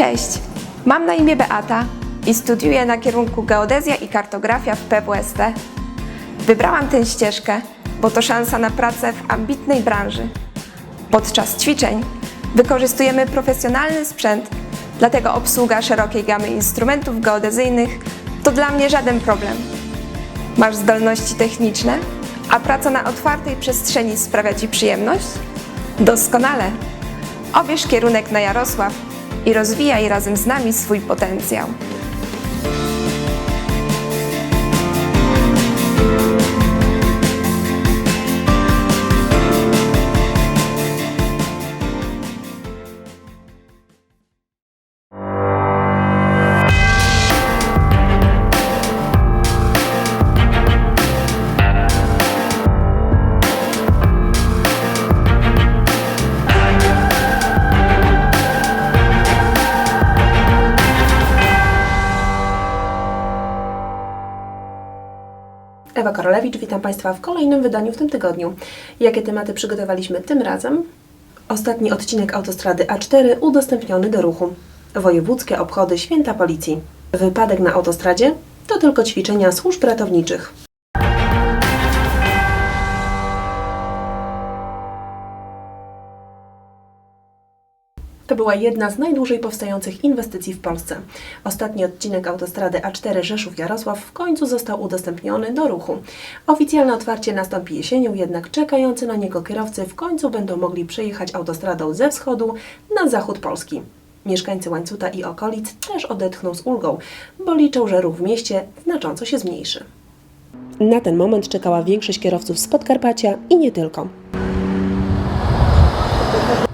Cześć, mam na imię Beata i studiuję na kierunku Geodezja i Kartografia w PWST. Wybrałam tę ścieżkę, bo to szansa na pracę w ambitnej branży. Podczas ćwiczeń wykorzystujemy profesjonalny sprzęt, dlatego obsługa szerokiej gamy instrumentów geodezyjnych to dla mnie żaden problem. Masz zdolności techniczne, a praca na otwartej przestrzeni sprawia Ci przyjemność? Doskonale! Obierz kierunek na Jarosław i rozwijaj razem z nami swój potencjał. Ewa Korolewicz, witam Państwa w kolejnym wydaniu w tym tygodniu. Jakie tematy przygotowaliśmy tym razem? Ostatni odcinek autostrady A4 udostępniony do ruchu. Wojewódzkie obchody Święta Policji. Wypadek na autostradzie to tylko ćwiczenia służb ratowniczych. To była jedna z najdłużej powstających inwestycji w Polsce. Ostatni odcinek autostrady A4 Rzeszów-Jarosław w końcu został udostępniony do ruchu. Oficjalne otwarcie nastąpi jesienią, jednak czekający na niego kierowcy w końcu będą mogli przejechać autostradą ze wschodu na zachód Polski. Mieszkańcy Łańcuta i okolic też odetchną z ulgą, bo liczą, że ruch w mieście znacząco się zmniejszy. Na ten moment czekała większość kierowców z Podkarpacia i nie tylko.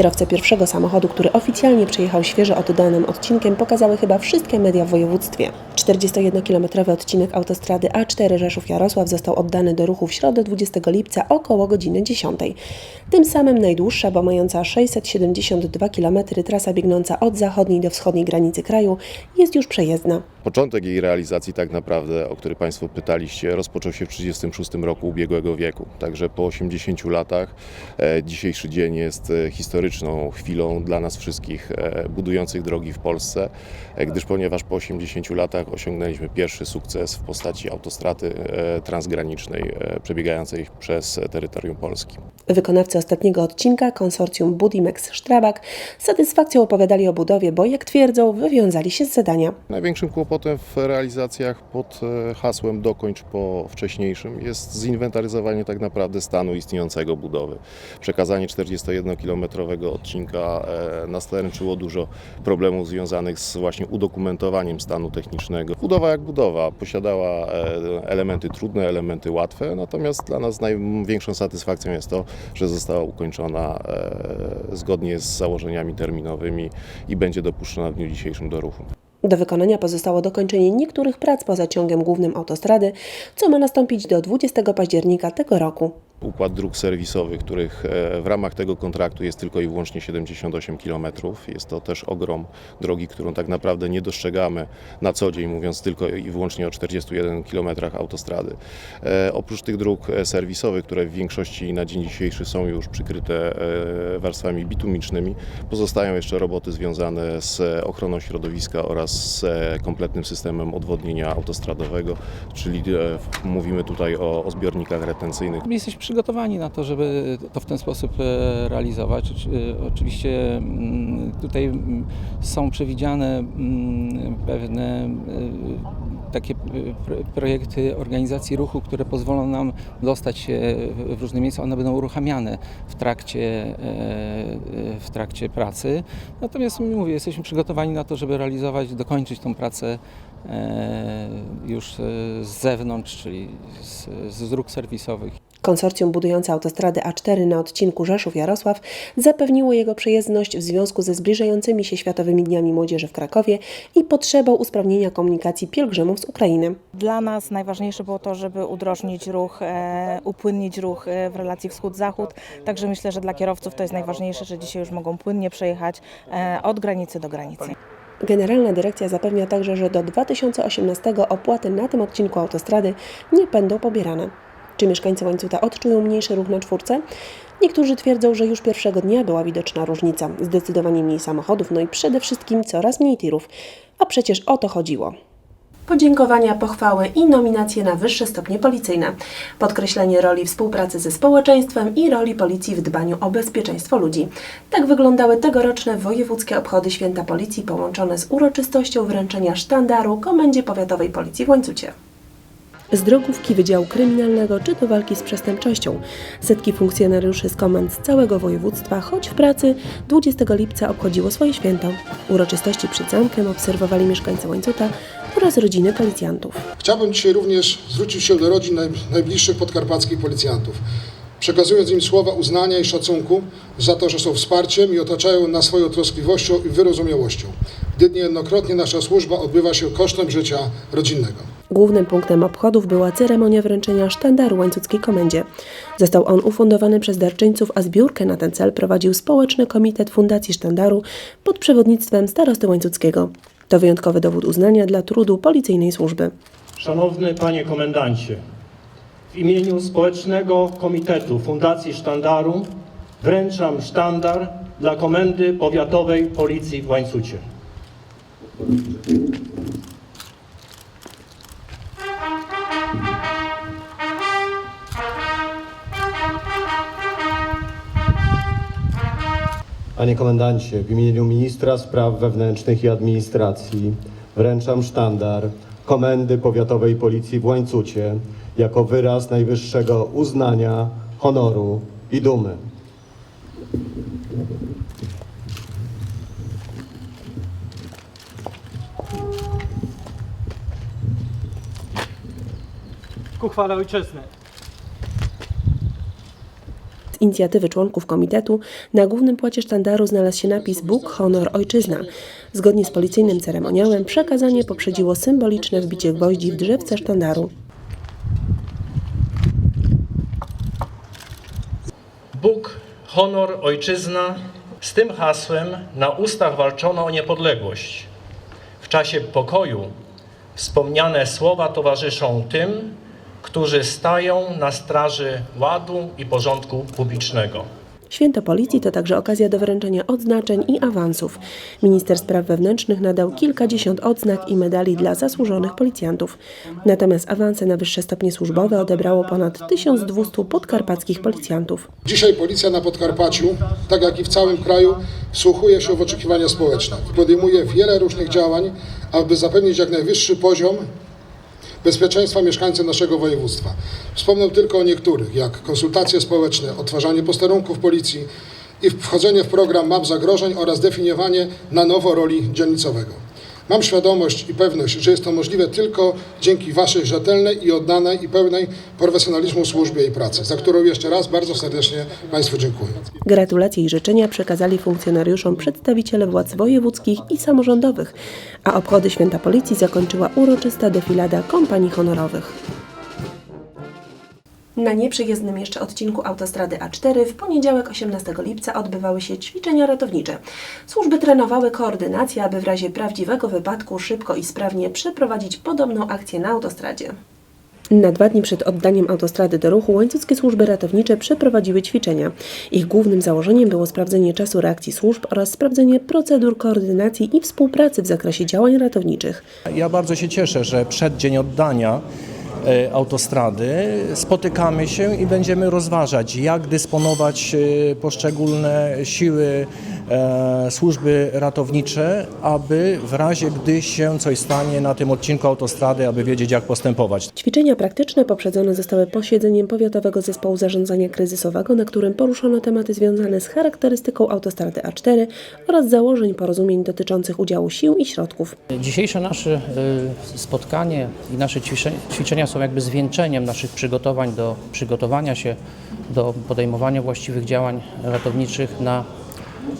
Kierowcę pierwszego samochodu, który oficjalnie przejechał świeżo oddanym odcinkiem, pokazały chyba wszystkie media w województwie. 41-kilometrowy odcinek autostrady A4 Rzeszów-Jarosław został oddany do ruchu w środę 20 lipca około godziny 10. Tym samym najdłuższa, bo mająca 672 km trasa biegnąca od zachodniej do wschodniej granicy kraju jest już przejezdna. Początek jej realizacji tak naprawdę, o który Państwo pytaliście, rozpoczął się w 1936 roku ubiegłego wieku. Także po 80 latach e, dzisiejszy dzień jest e, historyczną chwilą dla nas wszystkich e, budujących drogi w Polsce, e, gdyż ponieważ po 80 latach osiągnęliśmy pierwszy sukces w postaci autostrady e, transgranicznej przebiegającej przez terytorium Polski. Wykonawcy ostatniego odcinka, konsorcjum Budimex Strabag, z satysfakcją opowiadali o budowie, bo jak twierdzą, wywiązali się z zadania. Największym kłopotem w realizacjach pod hasłem dokończ po wcześniejszym jest zinwentaryzowanie tak naprawdę stanu istniejącego budowy. Przekazanie 41-kilometrowego odcinka e, nastręczyło dużo problemów związanych z właśnie udokumentowaniem stanu technicznego. Budowa jak budowa, posiadała e, elementy trudne, elementy łatwe, natomiast dla nas największą satysfakcją jest to, że została ukończona e, zgodnie z założeniami terminowymi i będzie dopuszczona w dniu dzisiejszym do ruchu. Do wykonania pozostało dokończenie niektórych prac poza ciągiem głównym autostrady, co ma nastąpić do 20 października tego roku. Układ dróg serwisowych, których e, w ramach tego kontraktu jest tylko i wyłącznie 78 km. Jest to też ogrom drogi, którą tak naprawdę nie dostrzegamy na co dzień, mówiąc tylko i wyłącznie o 41 km autostrady. E, Oprócz tych dróg e, serwisowych, które w większości na dzień dzisiejszy są już przykryte warstwami bitumicznymi, pozostają jeszcze roboty związane z ochroną środowiska oraz z kompletnym systemem odwodnienia autostradowego, czyli mówimy tutaj o, zbiornikach retencyjnych. Przygotowani na to, żeby to w ten sposób e, realizować. E, Oczywiście mm, tutaj mm, są przewidziane mm, pewne e, takie pro- projekty organizacji ruchu, które pozwolą nam dostać się w- różne miejsca. One będą uruchamiane w trakcie, w trakcie pracy. Natomiast mówię, jesteśmy przygotowani na to, żeby realizować, dokończyć tą pracę już z zewnątrz, czyli z, z dróg serwisowych. Konsorcjum budujące autostradę A4 na odcinku Rzeszów-Jarosław zapewniło jego przejezdność w związku ze zbliżającymi się Światowymi Dniami Młodzieży w Krakowie i potrzebą usprawnienia komunikacji pielgrzymów z Ukrainy. Dla nas najważniejsze było to, żeby udrożnić ruch, e, upłynnić ruch e, w relacji wschód-zachód. Także myślę, że dla kierowców to jest najważniejsze, że dzisiaj już mogą płynnie przejechać e, od granicy do granicy. Generalna Dyrekcja zapewnia także, że do 2018 opłaty na tym odcinku autostrady nie będą pobierane. Czy mieszkańcy Łańcuta odczują mniejszy ruch na czwórce? Niektórzy twierdzą, że już pierwszego dnia była widoczna różnica. Zdecydowanie mniej samochodów, no i przede wszystkim coraz mniej tirów. A przecież o to chodziło. Podziękowania, pochwały i nominacje na wyższe stopnie policyjne. Podkreślenie roli współpracy ze społeczeństwem i roli policji w dbaniu o bezpieczeństwo ludzi. Tak wyglądały tegoroczne wojewódzkie obchody Święta Policji połączone z uroczystością wręczenia sztandaru Komendzie Powiatowej Policji w Łańcucie. Z drogówki Wydziału Kryminalnego czy do walki z przestępczością. Setki funkcjonariuszy z komend z całego województwa, choć w pracy 20 lipca obchodziło swoje święto. Uroczystości przed zamkiem obserwowali mieszkańcy Łańcuta oraz rodziny policjantów. Chciałbym dzisiaj również zwrócić się do rodzin naj, najbliższych podkarpackich policjantów, przekazując im słowa uznania i szacunku za to, że są wsparciem i otaczają nas swoją troskliwością i wyrozumiałością, gdy niejednokrotnie nasza służba odbywa się kosztem życia rodzinnego. Głównym punktem obchodów była ceremonia wręczenia sztandaru łańcuckiej komendzie. Został on ufundowany przez darczyńców, a zbiórkę na ten cel prowadził Społeczny Komitet Fundacji Sztandaru pod przewodnictwem starosty łańcuckiego. To wyjątkowy dowód uznania dla trudu policyjnej służby. Szanowny Panie Komendancie, w imieniu Społecznego Komitetu Fundacji Sztandaru wręczam sztandar dla Komendy Powiatowej Policji w Łańcucie. Panie Komendancie, w imieniu Ministra Spraw Wewnętrznych i Administracji wręczam sztandar Komendy Powiatowej Policji w Łańcucie jako wyraz najwyższego uznania, honoru i dumy. Ku chwale ojczyzny. Inicjatywy członków komitetu na głównym płacie sztandaru znalazł się napis Bóg, honor, ojczyzna. Zgodnie z policyjnym ceremoniałem przekazanie poprzedziło symboliczne wbicie gwoździ w drzewce sztandaru. Bóg, honor, ojczyzna. Z tym hasłem na ustach walczono o niepodległość. W czasie pokoju wspomniane słowa towarzyszą tym, którzy stają na straży ładu i porządku publicznego. Święto Policji to także okazja do wręczenia odznaczeń i awansów. Minister Spraw Wewnętrznych nadał kilkadziesiąt odznak i medali dla zasłużonych policjantów. Natomiast awanse na wyższe stopnie służbowe odebrało ponad 1200 podkarpackich policjantów. Dzisiaj policja na Podkarpaciu, tak jak i w całym kraju, wsłuchuje się w oczekiwania społeczne i podejmuje wiele różnych działań, aby zapewnić jak najwyższy poziom bezpieczeństwa mieszkańców naszego województwa. Wspomnę tylko o niektórych, jak konsultacje społeczne, odtwarzanie posterunków policji i wchodzenie w program map zagrożeń oraz definiowanie na nowo roli dzielnicowego. Mam świadomość i pewność, że jest to możliwe tylko dzięki Waszej rzetelnej i oddanej i pełnej profesjonalizmu służbie i pracy, za którą jeszcze raz bardzo serdecznie Państwu dziękuję. Gratulacje i życzenia przekazali funkcjonariuszom przedstawiciele władz wojewódzkich i samorządowych, a obchody Święta Policji zakończyła uroczysta defilada kompanii honorowych. Na nieprzyjezdnym jeszcze odcinku autostrady A4 w poniedziałek 18 lipca odbywały się ćwiczenia ratownicze. Służby trenowały koordynację, aby w razie prawdziwego wypadku szybko i sprawnie przeprowadzić podobną akcję na autostradzie. Na dwa dni przed oddaniem autostrady do ruchu łańcuckie służby ratownicze przeprowadziły ćwiczenia. Ich głównym założeniem było sprawdzenie czasu reakcji służb oraz sprawdzenie procedur koordynacji i współpracy w zakresie działań ratowniczych. Ja bardzo się cieszę, że przed dzień oddania autostrady. Spotykamy się i będziemy rozważać, jak dysponować e, poszczególne siły, e, służby ratownicze, aby w razie gdy się coś stanie na tym odcinku autostrady, aby wiedzieć, jak postępować. Ćwiczenia praktyczne poprzedzone zostały posiedzeniem Powiatowego Zespołu Zarządzania Kryzysowego, na którym poruszono tematy związane z charakterystyką autostrady A4 oraz założeń porozumień dotyczących udziału sił i środków. Dzisiejsze nasze y, spotkanie i nasze ćwiczenia są jakby zwieńczeniem naszych przygotowań do przygotowania się do podejmowania właściwych działań ratowniczych na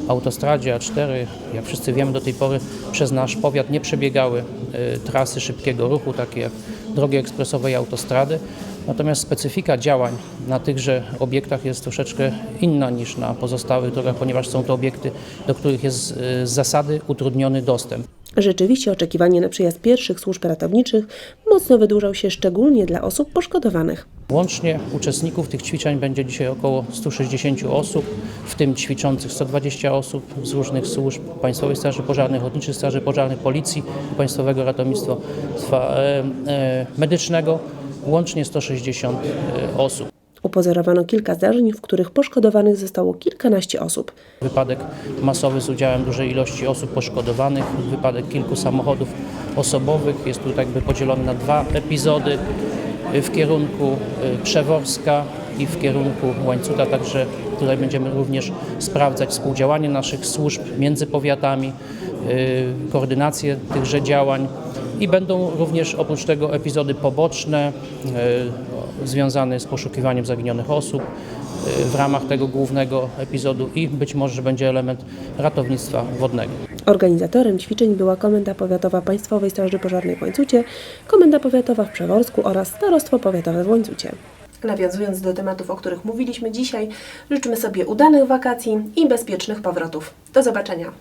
autostradzie A4. Jak wszyscy wiemy, do tej pory przez nasz powiat nie przebiegały y, trasy szybkiego ruchu, takie jak drogi ekspresowe i autostrady. Natomiast specyfika działań na tychże obiektach jest troszeczkę inna niż na pozostałych drogach, ponieważ są to obiekty, do których jest y, z zasady utrudniony dostęp. Rzeczywiście oczekiwanie na przyjazd pierwszych służb ratowniczych mocno wydłużał się szczególnie dla osób poszkodowanych. Łącznie uczestników tych ćwiczeń będzie dzisiaj około 160 osób, w tym ćwiczących 120 osób z różnych służb Państwowej Straży Pożarnej, Ochotniczych Straży Pożarnych, Policji, Państwowego Ratownictwa e, e, Medycznego, łącznie 160 e, osób. Upozorowano kilka zdarzeń, w których poszkodowanych zostało kilkanaście osób. Wypadek masowy z udziałem dużej ilości osób poszkodowanych, wypadek kilku samochodów osobowych. Jest tu jakby podzielony na dwa epizody y, w kierunku y, Przeworska i w kierunku Łańcuta, także tutaj będziemy również sprawdzać współdziałanie naszych służb między powiatami, y, koordynację tychże działań i będą również oprócz tego epizody poboczne y, związane z poszukiwaniem zaginionych osób y, w ramach tego głównego epizodu i być może będzie element ratownictwa wodnego. Organizatorem ćwiczeń była Komenda Powiatowa Państwowej Straży Pożarnej w Łańcucie, Komenda Powiatowa w Przeworsku oraz Starostwo Powiatowe w Łańcucie. Nawiązując do tematów, o których mówiliśmy dzisiaj, życzymy sobie udanych wakacji i bezpiecznych powrotów. Do zobaczenia.